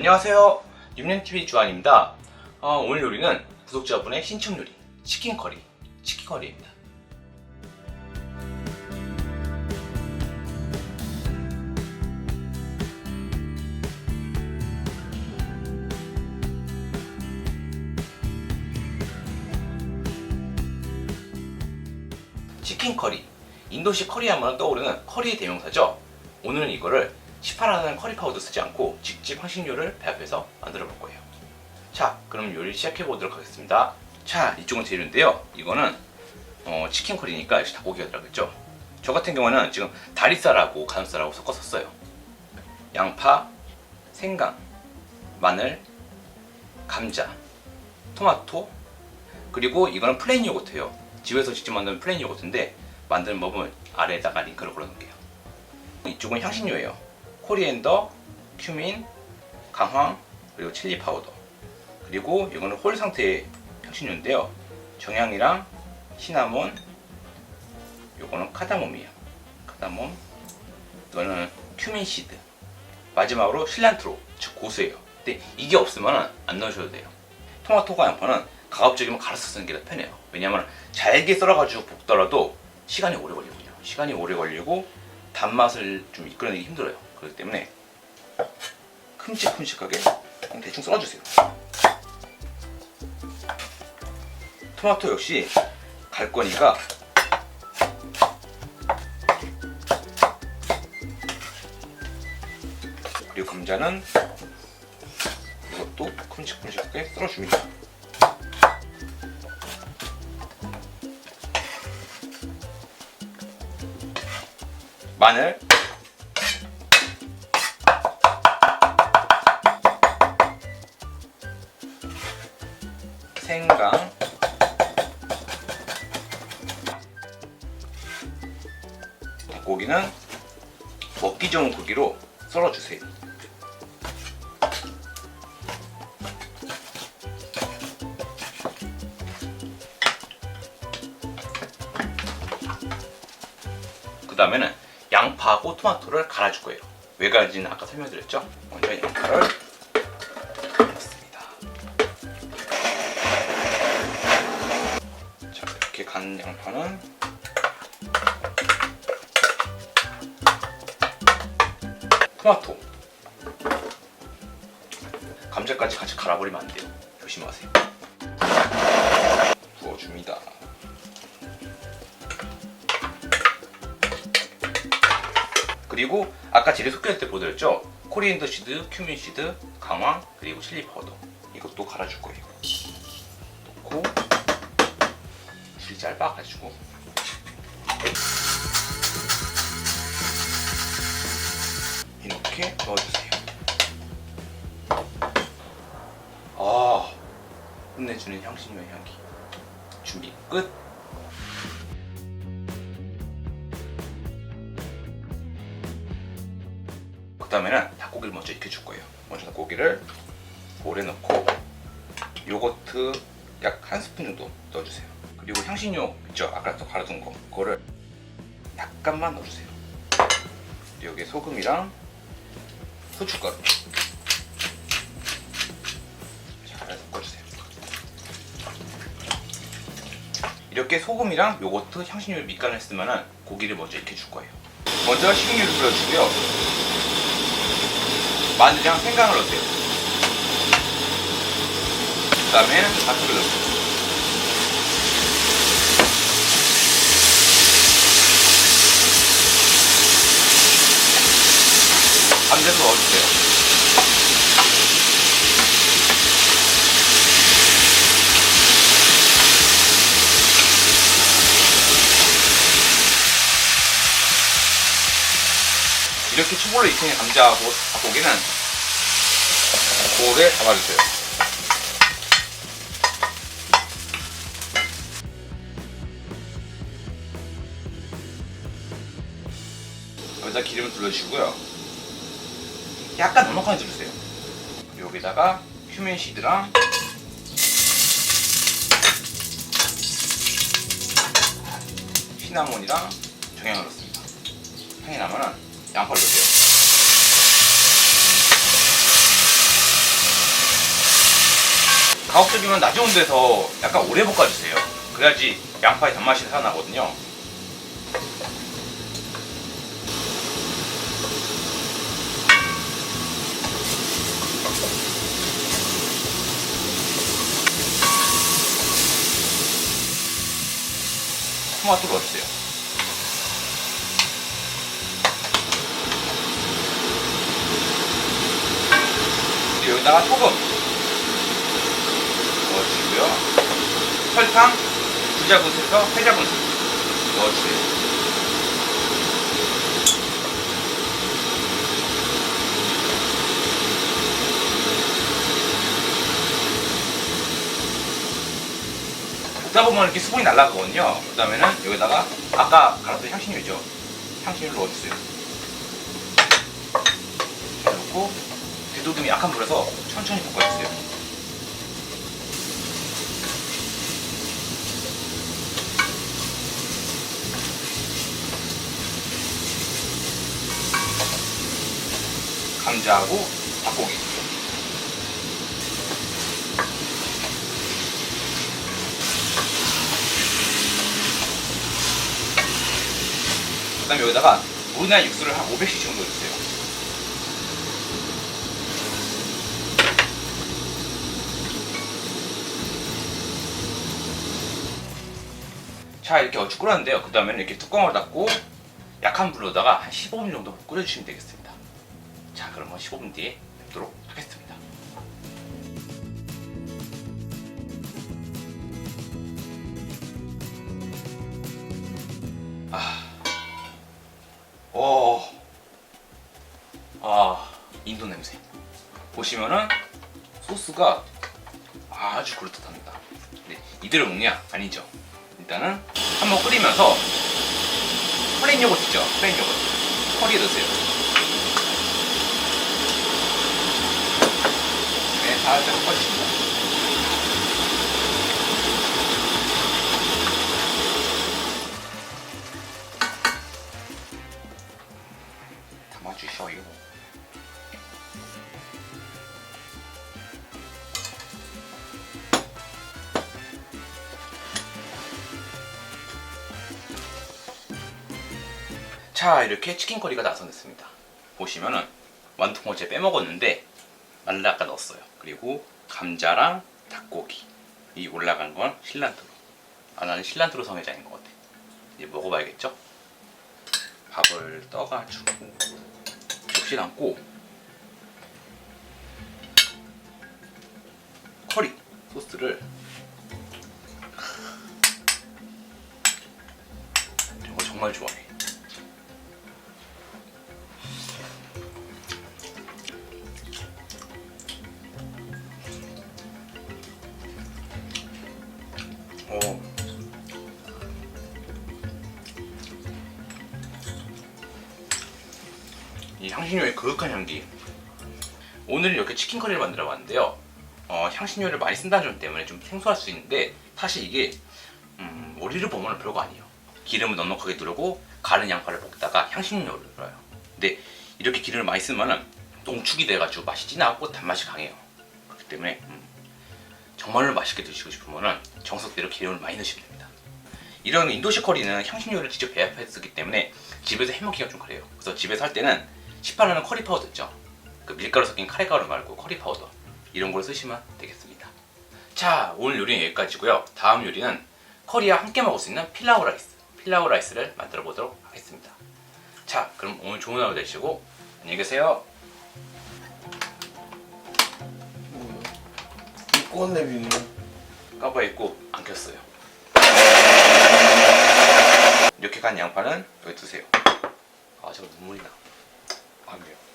안녕하세요. 윤년TV 주한입니다. 어, 오늘 요리는 구독자분의 신청 요리, 치킨 커리, 치킨 커리입니다. 치킨 커리. 인도식 커리 하면 떠오르는 커리의 대명사죠. 오늘은 이거를 시판하는 커리 파우더 쓰지 않고 직접 향신료를 배합해서 만들어 볼 거예요. 자, 그럼 요리 시작해 보도록 하겠습니다. 자, 이쪽은 재료인데요. 이거는 어, 치킨 커리니까 역시 닭고기가 들어가겠죠. 저 같은 경우는 지금 다리살하고 가슴살하고 섞어 썼어요. 양파, 생강, 마늘, 감자, 토마토, 그리고 이거는 플레인 요거트예요. 집에서 직접 만든 플레인 요거트인데 만드는 법은 아래에다가 링크를 걸어놓을게요. 이쪽은 향신료예요. 코리앤더, 큐민, 강황, 그리고 칠리 파우더. 그리고 이거는 홀 상태의 향신료인데요. 정향이랑 시나몬, 요거는 카다몬이에요. 카다몬, 이거는 큐민 시드. 마지막으로 실란트로, 즉 고수예요. 근데 이게 없으면 안 넣으셔도 돼요. 토마토가 양파는 가급적이면 갈아서 쓰는 게 더 편해요. 왜냐면 잘게 썰어가지고 볶더라도 시간이 오래 걸리거든요. 시간이 오래 걸리고 단맛을 좀 이끌어내기 힘들어요. 그렇기 때문에 큼직큼직하게 대충 썰어주세요. 토마토 역시 갈 거니까 그리고 감자는 이것도 큼직큼직하게 썰어줍니다. 마늘 생강 닭고기는 먹기 좋은 고기로 썰어주세요 그 다음에는 양파하고 토마토를 갈아줄 거예요. 왜 갈지는 아까 설명드렸죠? 먼저 양파를 이렇게 간 양파는 토마토 감자까지 같이 갈아버리면 안 돼요. 조심하세요. 부어줍니다. 그리고 아까 재료 속할 때 보여드렸죠? 코리앤더 시드, 큐민 시드, 강황, 그리고 칠리 파우더 이것도 갈아줄 거예요. 넣고 줄 짧아가지고 이렇게 넣어주세요. 아 끝내주는 향신료 향기 준비 끝. 그 다음에는 닭고기를 먼저 익혀줄 거예요. 먼저 닭고기를 볼에 넣고 요거트 약 한 스푼 정도 넣어주세요. 그리고 향신료 있죠? 아까 또 갈아둔 거 그거를 약간만 넣어주세요. 여기에 소금이랑 후춧가루 잘 섞어주세요. 이렇게 소금이랑 요거트 향신료 밑간을 했으면 고기를 먼저 익혀줄 거예요. 먼저 식용유를 뿌려주고요. 마늘이랑 생강을 넣으세요. 그 다음에 닭고기를 넣으세요. 반대로 넣어주세요. 이렇게 초벌로 익힌 감자하고 닭고기는 볼에 담아주세요. 여기다 기름을 둘러주시고요. 약간 넉넉하게. 그리고 여기다가 큐민 시드랑 시나몬이랑 정향을 넣습니다. 향이 나면은 양파를 넣으세요. 가급적이면 낮은 온도에서 약간 오래 볶아주세요. 그래야지 양파의 단맛이 살아나거든요. 토마토. 그리고 여기다가 소금 넣어주시고요. 설탕 두 자군에서 세 자군 넣어주세요. 볶다 보면 이렇게 수분이 날라가거든요. 그 다음에는 여기다가 아까 갈았던 향신료죠. 향신료를 넣어주세요. 이렇게 넣고 되도록이면 약한 불에서 천천히 볶아주세요. 감자하고 닭고기. 그다음에 여기다가 물이나 육수를 한 500cc 정도 넣어주세요. 자 이렇게 어죽 끓었는데요. 그 다음에는 이렇게 뚜껑을 닫고 약한 불로다가 한 15분 정도 끓여주시면 되겠습니다. 자 그러면 15분 뒤에 보시면은 소스가 아주 그럴듯합니다. 네, 이대로 먹냐? 아니죠. 일단은 한번 끓이면서 플레인 요거트 있죠? 플레인 요거트. 허리에 넣으세요. 네, 살짝 섞어주십니다. 담아주셔요. 자 이렇게 치킨 커리가 나선됐습니다. 보시면은 완통어제 빼먹었는데 말라까 넣었어요. 그리고 감자랑 닭고기. 이 올라간 건 실란트로 아 나는 실란트로 성애자인 것 같아. 이제 먹어봐야겠죠? 밥을 떠가지고 접시 담고 커리 소스를 이런 거 정말 좋아해 향신료의 그윽한 향기. 오늘은 이렇게 치킨 커리를 만들어 봤는데요. 어, 향신료를 많이 쓴다는 점 때문에 좀 생소할 수 있는데 사실 이게 음, 머리를 보면 별거 아니에요. 기름을 넉넉하게 두르고 가른 양파를 볶다가 향신료를 넣어요. 근데 이렇게 기름을 많이 쓰면은 농축이 돼가지고 맛이 진하고 단맛이 강해요. 그렇기 때문에 음, 정말로 맛있게 드시고 싶으면은 정석대로 기름을 많이 넣으시면 됩니다. 이런 인도식 커리는 향신료를 직접 배합해 쓰기 때문에 집에서 해먹기가 좀 그래요. 그래서 집에서 할 때는 시판하는 커리 파우더 있죠. 그 밀가루 섞인 카레가루 말고 커리 파우더 이런 걸 쓰시면 되겠습니다. 자 오늘 요리는 여기까지고요. 다음 요리는 커리와 함께 먹을 수 있는 필라우 라이스 필라우 라이스를 만들어 보도록 하겠습니다. 자 그럼 오늘 좋은 하루 되시고 안녕히 계세요. 비누. 까봐 있고 안 켰어요. 이렇게 간 양파는 여기 두세요. 아, 저 눈물이 나. 안 돼요.